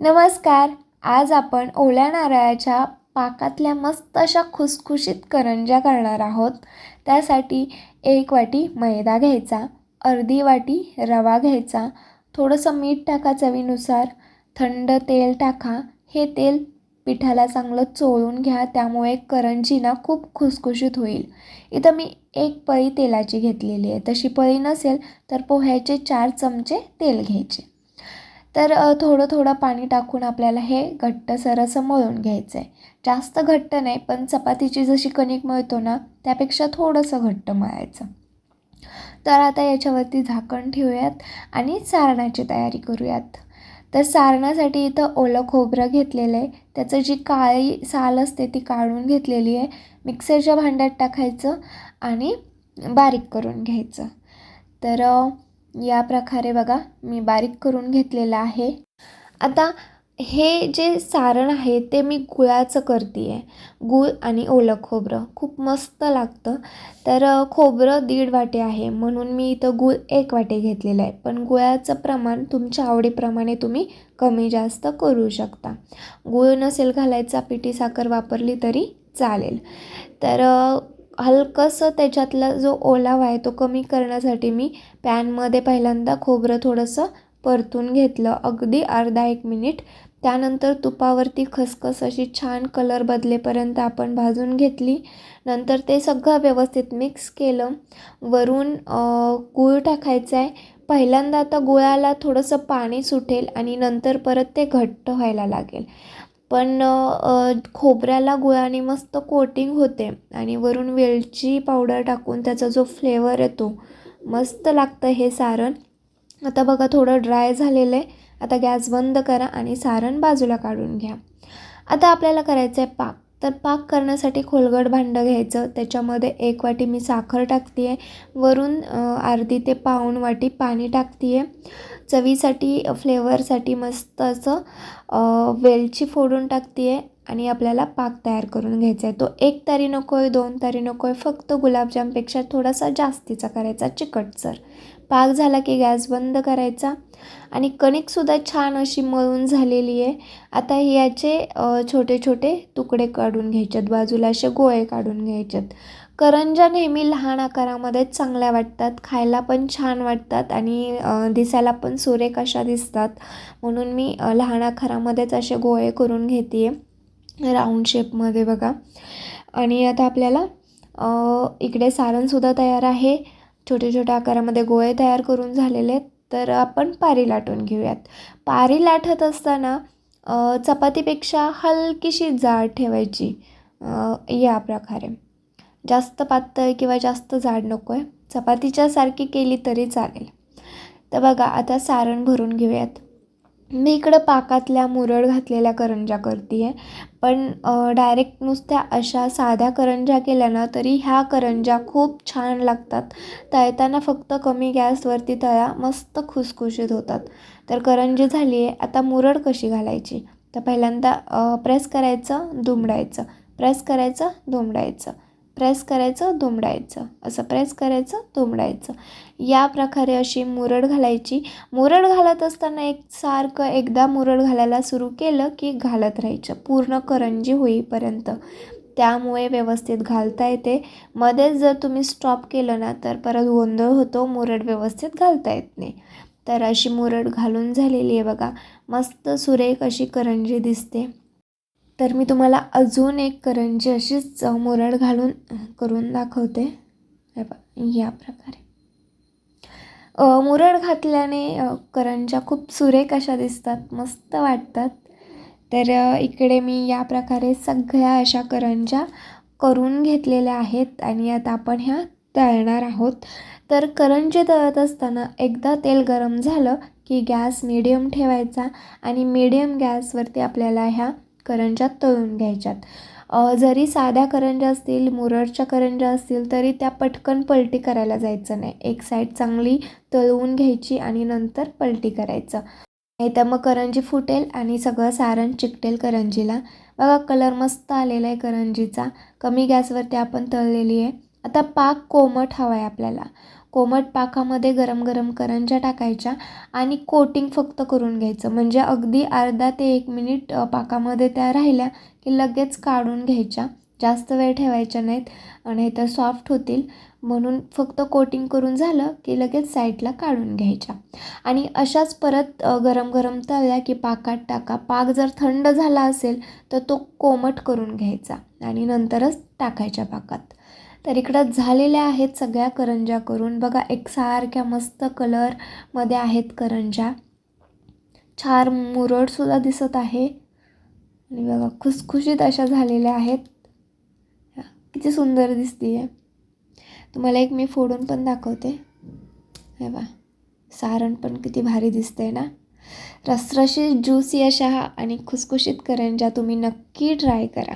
नमस्कार. आज आपण ओल्या नारळाच्या पाकातल्या मस्त अशा खुसखुशीत करंज्या करणार आहोत. त्यासाठी एक वाटी मैदा घ्यायचा अर्धी वाटी रवा घ्यायचा थोडंसं मीठ टाका चवीनुसार थंड तेल टाका. हे तेल पिठाला चांगलं चोळून घ्या त्यामुळे करंजी ना खूप खुसखुशीत होईल. इथं मी एक पळी तेलाची घेतलेली आहे. तशी पळी नसेल तर पोह्याचे चार चमचे तेल घ्यायचे. तर थोडं थोडं पाणी टाकून आपल्याला हे घट्टसर असं मळून घ्यायचं आहे जास्त घट्ट नाही पण चपातीची जशी कणिक मळतो ना त्यापेक्षा थोडंसं घट्ट मळायचं. तर आता याच्यावरती झाकण ठेवूयात आणि सारणाची तयारी करूयात. तर सारणासाठी इथं ओलं खोबरं घेतलेलं आहे. त्याचं जी काळी साल असते ती काढून घेतलेली आहे. मिक्सरच्या भांड्यात टाकायचं आणि बारीक करून घ्यायचं. तर या प्रकारे बघा मी बारीक करून घेतलेलं आहे. आता हे जे सारण आहे ते मी गुळाचं करते आहे गूळ आणि ओलं खोबरं. खूप मस्त लागतं. तर खोबरं दीड वाटे आहे. म्हणून मी इथं गूळ एक वाटे घेतलेलं आहे. पण गुळाचं प्रमाण तुमच्या आवडीप्रमाणे तुम्ही कमी जास्त करू शकता. गूळ नसेल घालायचा पिठी साखर वापरली तरी चालेल. तर हलकंसं त्याच्यातला जो ओलावा आहे तो कमी करण्यासाठी मी पॅनमध्ये पहिल्यांदा खोबरं थोडंसं परतून घेतलं. अगदी अर्धा एक मिनिट. त्यानंतर तुपावरती खसखस अशी छान कलर बदलेपर्यंत आपण भाजून घेतली. नंतर ते सगळं व्यवस्थित मिक्स केलं. वरून गूळ टाकायचं आहे पहिल्यांदा आता गुळाला थोडंसं पाणी सुटेल आणि नंतर परत ते घट्ट व्हायला लागेल. पण खोबऱ्याला गुळाने मस्त कोटिंग होते आणि वरून वेलची पावडर टाकून त्याचा जो फ्लेवर येतो मस्त लागतं हे सारण. आता बघा थोडं ड्राय झालेलं आहे. आता गॅस बंद करा आणि सारण बाजूला काढून घ्या. आता आपल्याला करायचं आहे पाक. तर पाक करण्यासाठी खोलगट भांडं घ्यायचं. त्याच्यामध्ये एक वाटी मी साखर टाकते आहे वरून अर्धी ते पाऊण वाटी पाणी टाकते आहे चवीसाठी फ्लेवरसाठी मस्त असं वेलची फोडून टाकते आहे आणि आपल्याला पाक तयार करून घ्यायचा आहे. तो एक तारी नको आहे दोन तारी नको आहे फक्त गुलाबजामपेक्षा थोडासा जास्तीचा करायचा चिकटसर पाक झाला की गॅस बंद करायचा. आणि कणिकसुद्धा छान अशी मळून झालेली आहे. आता याचे छोटे छोटे तुकडे काढून घ्यायचेत. बाजूला असे गोळे काढून घ्यायचेत. करंज्या नेहमी लहान आकारामध्येच चांगल्या वाटतात खायला पण छान वाटतात आणि दिसायला पण सुरेख अशा दिसतात. म्हणून मी लहान आकारामध्येच असे गोळे करून घेते राऊंड शेपमध्ये बघा. आणि आता आपल्याला इकडे सारणसुद्धा तयार आहे. छोटे छोट्या आकारामध्ये गोळे तयार करून झालेले आहेत. तर आपण पारी लाटून घेऊयात. पारी लाटत असताना चपातीपेक्षा हलकीशी जाड ठेवायची या प्रकारे. जास्त पातळ किंवा जास्त जाड नको आहे चपातीच्या सारखी केली तरी चालेल. तर बघा आता सारण भरून घेऊयात. मी इकडं पाकातल्या मुरड घातलेल्या करंज्या करते आहे पण डायरेक्ट नुसत्या अशा साध्या करंज्या केल्या ना तरी ह्या करंज्या खूप छान लागतात. तळताना फक्त कमी गॅसवरती तळा मस्त खुसखुशीत होतात. तर करंजी झाली आहे आता मुरड कशी घालायची? तर पहिल्यांदा प्रेस करायचं दुमडायचं. प्रेस करायचं दुमडायचं. प्रेस करायचं दुमडायचं. असं प्रेस करायचं दुमडायचं. या प्रकारे अशी मुरड घालायची. मुरड घालत असताना एक सारखं एकदा मुरड घालायला सुरू केलं की घालत राहायचं. पूर्ण करंजी होईपर्यंत. त्यामुळे व्यवस्थित घालता येते. मध्येच जर तुम्ही स्टॉप केलं ना तर परत गोंधळ होतो मुरड व्यवस्थित घालता येत नाही. तर अशी मुरड घालून झालेली आहे बघा. मस्त सुरेख अशी करंजी दिसते. तर मी तुम्हाला अजून एक करंजी अशीच मुरड घालून करून दाखवते. या प्रकारे. मुरड घातल्याने करंज्या खूप सुरेख अशा दिसतात मस्त वाटतात. तर इकडे मी या प्रकारे सगळ्या अशा करंज्या करून घेतलेल्या आहेत आणि आता आपण ह्या तळणार आहोत. तर करंजी तळत असताना एकदा तेल गरम झालं की गॅस मिडियम ठेवायचा आणि मिडियम गॅसवरती आपल्याला ह्या करंज्यात तळून घ्यायच्यात. जरी साध्या करंज्या असतील मुरडच्या करंज्या असतील तरी त्या पटकन पलटी करायला जायचं नाही. एक साईड चांगली तळवून घ्यायची आणि नंतर पलटी करायचं. नाही तर मग करंजी फुटेल आणि सगळं सारण चिकटेल करंजीला. बघा कलर मस्त आलेला आहे करंजीचा. कमी गॅसवरती आपण तळलेली आहे. आता पाक कोमट हवा आहे आपल्याला. कोमट पाकामध्ये गरम गरम करंज्या टाकायच्या आणि कोटिंग फक्त करून घ्यायचं. म्हणजे अगदी अर्धा ते एक मिनिट पाकामध्ये त्या राहिल्या की लगेच काढून घ्यायच्या. जास्त वेळ ठेवायच्या नाहीत आणि तर सॉफ्ट होतील. म्हणून फक्त कोटिंग करून झालं की लगेच साईडला काढून घ्यायच्या. आणि अशाच परत गरम गरम तळल्या की पाकात टाका. पाक जर थंड झाला असेल तर तो कोमट करून घ्यायचा आणि नंतरच टाकायच्या पाकात. तर इकडं झालेल्या आहेत सगळ्या करंज्या करून. बघा एकसारख्या मस्त कलरमध्ये आहेत करंज्या छान मुरडसुद्धा दिसत आहे. आणि बघा खुसखुशीत अशा झालेल्या आहेत. किती सुंदर दिसते आहे तुम्हाला एक मी फोडून पण दाखवते. हे बा सारण पण किती भारी दिसतंय ना. रसरशीत ज्युसी अशा आणि खुसखुशीत करंज्या तुम्ही नक्की ट्राय करा.